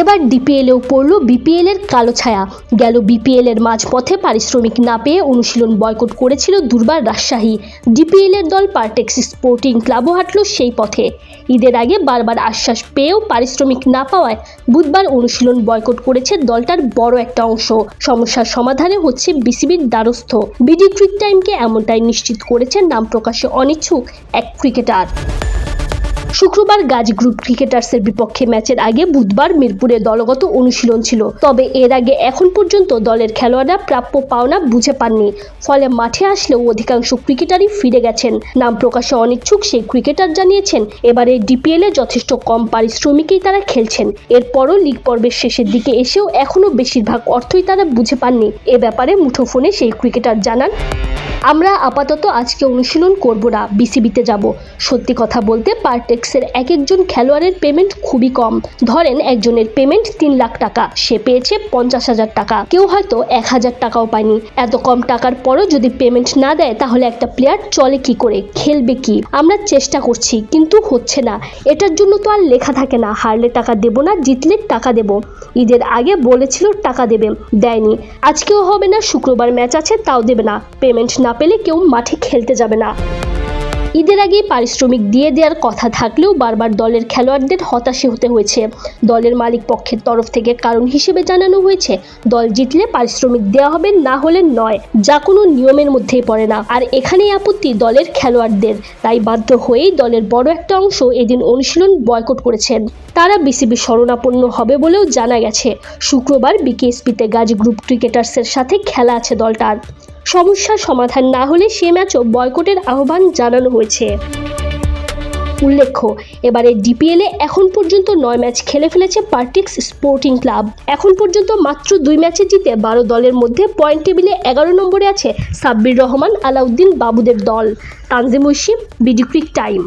এবার ডিপিএলেও পড়ল বিপিএল এর কালো ছায়া। গেল বিপিএল এর মাঝপথে পারিশ্রমিক না পেয়ে অনুশীলন বয়কট করেছিল দুর্বার রাজশাহী। ডিপিএল এর দল পার্টেক্স স্পোর্টিং ক্লাবও হাঁটল সেই পথে। ঈদের আগে বারবার আশ্বাস পেয়েও পারিশ্রমিক না পাওয়ায় বুধবার অনুশীলন বয়কট করেছে দলটার বড় একটা অংশ। সমস্যার সমাধানে হচ্ছে বিসিবির দ্বারস্থ। বিডি ক্রিক টাইমকে এমনটাই নিশ্চিত করেছেন নাম প্রকাশে অনিচ্ছুক এক ক্রিকেটার। শুক্রবার গাজ গ্রুপ ক্রিকেটার্সের বিপক্ষে ম্যাচের আগে বুধবার মিরপুরে দলগত অনুশীলন ছিল। তবে এর আগে এখন পর্যন্ত দলের খেলোয়াড়রা প্রাপ্য পাওনা বুঝে পাননি। ফলে মাঠে আসলেও অধিকাংশ ক্রিকেটারই ফিরে গেছেন। নাম প্রকাশে অনিচ্ছুক সেই ক্রিকেটার জানিয়েছেন, এবারে ডিপিএল এ যথেষ্ট কম পারিশ্রমিকেই তারা খেলছেন। এরপরও লিগ পর্বের শেষের দিকে এসেও এখনও বেশিরভাগ অর্থই তারা বুঝে পাননি। এ ব্যাপারে মুঠোফোনে সেই ক্রিকেটার জানান আমরা আপাতত আজকে অনুশীলন করব না, বিসিবিতে যাব। সত্যি কথা বলতে পারটেক্সের এক একজন খেলোয়াড়ের পেমেন্ট খুবই কম। ধরেন একজনের পেমেন্ট তিন লাখ টাকা, সে পেয়েছে পঞ্চাশ হাজার টাকা। কেউ হয়তো এক হাজার টাকাও পায়নি। এত কম টাকার পরও যদি পেমেন্ট না দেয়, তাহলে একটা প্লেয়ার চলে কি করে, খেলবে কি? আমরা চেষ্টা করছি, কিন্তু হচ্ছে না। এটার জন্য তো আর লেখা থাকে না, হারলে টাকা দেবো না, জিতলে টাকা দেব। ঈদের আগে বলেছিল টাকা দেবে, দেয়নি। আজকেও হবে না, শুক্রবার ম্যাচ আছে, তাও দেবে না। পেমেন্ট না পেলে কেউ মাঠে খেলতে যাবে না। ঈদের আগে পারিশ্রমিক দিয়ে দেওয়ার কথা থাকলেও বারবার দলের খেলোয়াড়দের হতাশে হতে হয়েছে। দলের মালিক পক্ষের তরফ থেকে কারণ হিসেবে জানানো হয়েছে, দল জিতলে পারিশ্রমিক দেওয়া হবে, না হলে নয়। যা কোনো নিয়মের মধ্যেই পড়ে না। আর এখানেই আপত্তি দলের খেলোয়াড়দের। তাই বাধ্য হয়েই দলের বড় একটা অংশ এদিন অনুশীলন বয়কট করেছেন। তারা বিসিবি শরণাপন্ন হবে বলেও জানা গেছে। শুক্রবার বিকেএসপিতে গাজী গ্রুপ ক্রিকেটার্সের সাথে খেলা আছে দলটার। সমস্যার সমাধান না হলে সে ম্যাচও বয়কটের আহ্বান জানানো হয়েছে। উল্লেখ্য, এবারে ডিপিএলে এখন পর্যন্ত নয় ম্যাচ খেলে ফেলেছে পার্টিক্স স্পোর্টিং ক্লাব। এখন পর্যন্ত মাত্র দুই ম্যাচে জিতে বারো দলের মধ্যে পয়েন্ট টেবিলে এগারো নম্বরে আছে সাব্বির রহমান, আলাউদ্দিন বাবুদের দল। Tanzim BD time.